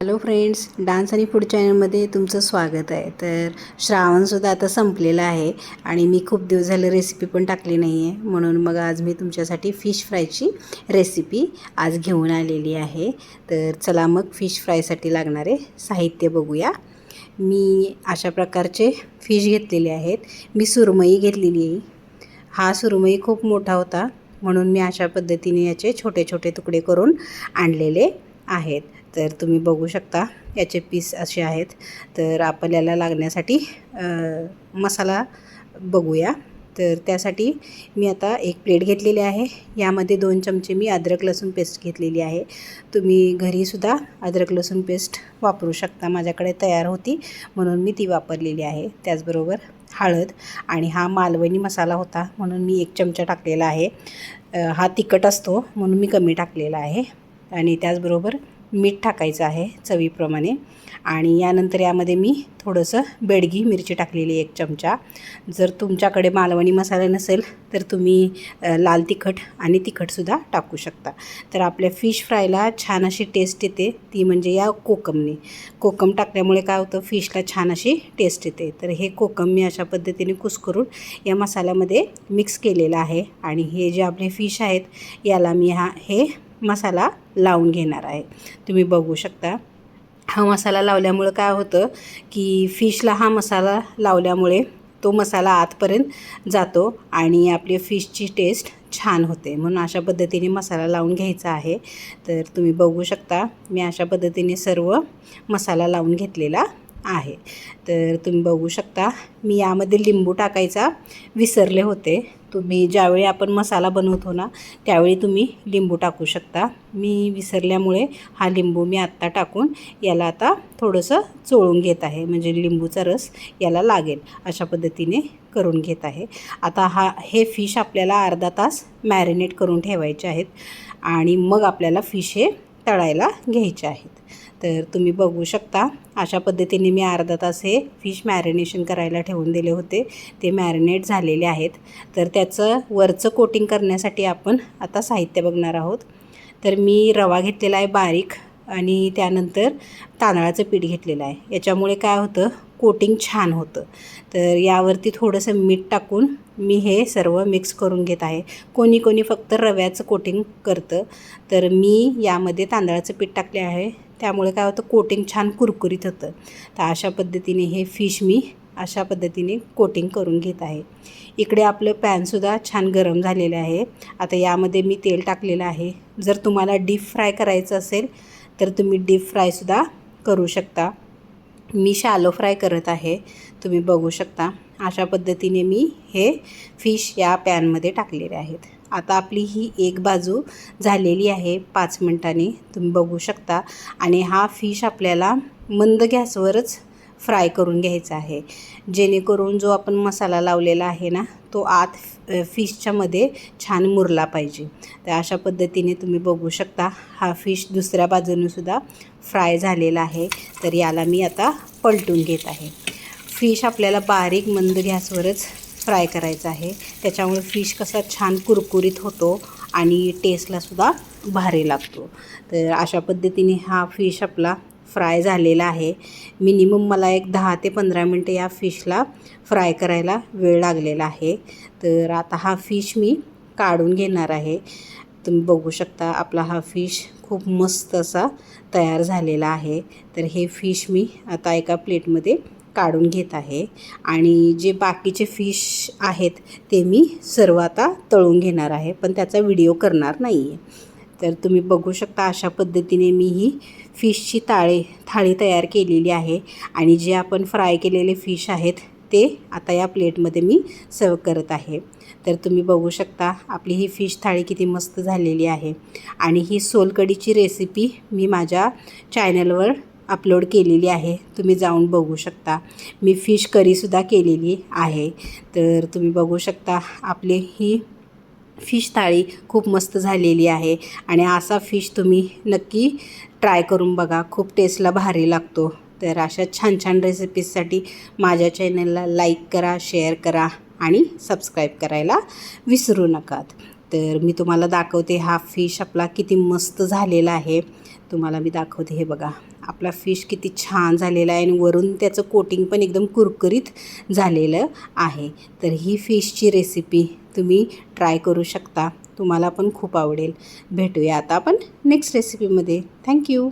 Hello friends dance आणि food चॅनलमध्ये तुमचं स्वागत आहे. तर श्रावणसुद्धा आता संपलेलं आहे आणि मी खूप दिवस झालं रेसिपी पण टाकली नाही आहे. म्हणून मग आज मी तुमच्यासाठी फिश फ्रायची रेसिपी आज घेऊन आलेली आहे. तर चला मग फिश फ्रायसाठी लागणारे साहित्य बघूया. मी अशा प्रकारचे फिश घेतलेले आहेत. मी सुरमई घेतलेली आहे. हा सुरमई खूप मोठा होता म्हणून मी अशा पद्धतीने याचे छोटे छोटे तुकडे करून आणलेले आहेत. तर तुम्ही बघू शकता याचे पीस असे आहेत. तर आपल्याला लागण्यासाठी मसाला बघूया. तर त्यासाठी मी आता एक प्लेट घेतलेली आहे. यामध्ये दोन चमचे मी अद्रक लसूण पेस्ट घेतलेली आहे. तुम्ही घरीसुद्धा अद्रक लसूण पेस्ट वापरू शकता. माझ्याकडे तयार होती म्हणून मी ती वापरलेली आहे. त्याचबरोबर हळद आणि हा मालवणी मसाला होता म्हणून मी एक चमचा टाकलेला आहे. हा तिखट असतो म्हणून मी कमी टाकलेला आहे. आणि त्याचबरोबर मीठ टाकायचं आहे चवीप्रमाणे. आणि यानंतर यामध्ये मी थोडंसं बेडगी मिरची टाकलेली एक चमचा. जर तुमच्याकडे मालवणी मसाला नसेल तर तुम्ही लाल तिखट आणि तिखटसुद्धा टाकू शकता. तर आपल्या फिश फ्रायला छान अशी टेस्ट येते. ती म्हणजे या कोकमने. कोकम टाकल्यामुळे काय होतं फिशला छान अशी टेस्ट येते. तर हे कोकम मी अशा पद्धतीने कुस्करून या मसाल्यामध्ये मिक्स केलेलं आहे. आणि हे जे आपले फिश आहेत याला मी हा हे मसाला लावून घेणार आहे. तुम्ही बघू शकता. हा मसाला लावल्यामुळं काय होतं की फिशला हा मसाला लावल्यामुळे तो मसाला आतपर्यंत जातो आणि आपली फिशची टेस्ट छान होते. म्हणून अशा पद्धतीने मसाला लावून घ्यायचा आहे. तर तुम्ही बघू शकता मी अशा पद्धतीने सर्व मसाला लावून घेतलेला आहे. तर तुम्ही बघू शकता मी यामध्ये लिंबू टाकायचा विसरले होते. तुम्ही ज्यावेळी आपण मसाला बनवतो ना त्यावेळी तुम्ही लिंबू टाकू शकता. मी विसरल्यामुळे हा लिंबू मी आत्ता टाकून याला आता थोडंसं चोळून घेत आहे. म्हणजे लिंबूचा रस याला लागेल अशा पद्धतीने करून घेत आहे. आता हा हे फिश आपल्याला अर्धा तास मॅरिनेट करून ठेवायचे आहेत. आणि मग आपल्याला फिश हे तळायला घ्यायचे आहेत. तर तुम्ही बघू शकता अशा पद्धतीने मी अर्धा तास हे फिश मॅरिनेशन करायला ठेवून दिले होते. ते मॅरिनेट झालेले आहेत. तर त्याचं वरचं कोटिंग करण्यासाठी आपण आता साहित्य बघणार आहोत. तर मी रवा घेतलेला आहे बारीक आणि त्यानंतर तांदळाचं पीठ घेतलेलं आहे. याच्यामुळे काय होतं कोटिंग छान होतं. तर यावरती थोडंसं मीठ टाकून मी हे सर्व मिक्स करून घेत आहे. कोणी कोणी फक्त रव्याचं कोटिंग करतं. तर मी यामध्ये तांदळाचं पीठ टाकले आहे. त्यामुळे काय होतं कोटिंग छान कुरकुरीत होतं. तर अशा पद्धतीने हे फिश मी अशा पद्धतीने कोटिंग करून घेत आहे. इकडे आपलं पॅनसुद्धा छान गरम झालेलं आहे. आता यामध्ये मी तेल टाकलेलं आहे. जर तुम्हाला डीप फ्राय करायचं असेल तर तुम्ही डीप फ्रायसुद्धा करू शकता. मी शालो फ्राय करत आहे. तुम्ही बघू शकता. अशा पद्धतीने मी हे फिश या पॅनमध्ये टाकलेले आहेत. आता आपली ही एक बाजू झालेली आहे पाच मिनटांनी. तुम्ही बघू शकता. आणि हा फिश आपल्याला मंद गॅसवरच फ्राय करून घ्यायचा आहे. जेणेकरून जो आपण मसाला लावलेला आहे ना तो आत फिशच्यामध्ये छान मुरला पाहिजे. तर अशा पद्धतीने तुम्ही बघू शकता हा फिश दुसऱ्या बाजूनेसुद्धा फ्राय झालेला आहे. तर याला मी आता पलटून घेत आहे. फिश आपल्याला बारीक मंद गॅसवरच फ्राय करायचा आहे. त्याच्यामुळे फिश कसा छान कुरकुरीत होतो आणि टेस्टलासुद्धा भारी लागतो. तर अशा पद्धतीने हा फिश आपला फ्राय झालेला आहे. मिनिमम मला एक दहा ते पंधरा मिनटं या फिशला फ्राय करायला वेळ लागलेला आहे. तर आता हा फिश मी काढून घेणार आहे. तुम्ही बघू शकता आपला हा फिश खूप मस्त असा तयार झालेला आहे. तर हे फिश मी आता एका प्लेटमध्ये काढून घेत आहे. आणि जे बाकीचे फिश आहेत ते मी सर्व आता तळून घेणार आहे. पण त्याचा व्हिडिओ करणार नाही आहे तर तुम्ही बघू शकता अशा पद्धतीने मी ही फिशची ताळे थाळी तयार केलेली आहे. आणि जे आपण फ्राय केलेले फिश आहेत ते आता या प्लेटमध्ये मी सर्व करत आहे. तर तुम्ही बघू शकता आपली ही फिश थाळी किती मस्त झालेली आहे. आणि ही सोलकडीची रेसिपी मी माझ्या चॅनलवर अपलोड केलेली आहे. तुम्ही जाऊन बघू शकता. मी फिश करीसुद्धा केलेली आहे. तर तुम्ही बघू शकता आपली ही फिश थाळी खूप मस्त झालेली आहे. आणि असा फिश तुम्ही नक्की ट्राय करून बघा. खूप टेस्टला भारी लागतो. तर अशा छान छान रेसिपीजसाठी माझ्या चॅनलला लाईक करा शेअर करा आणि सबस्क्राईब करायला विसरू नकात तर मी तुम्हाला दाखवते हा फिश आपला किती मस्त झालेला आहे. तुम्हाला मी दाखवते हे बघा. आपला फिश किती छान झालेला आहे आणि वरून त्याचं कोटिंग पण एकदम कुरकुरीत झालेलं आहे. तर ही फिशची रेसिपी तुम्ही ट्राय करू शकता. तुम्हाला पण खूप आवडेल. भेटूया आता आपण नेक्स्ट रेसिपीमध्ये थँक्यू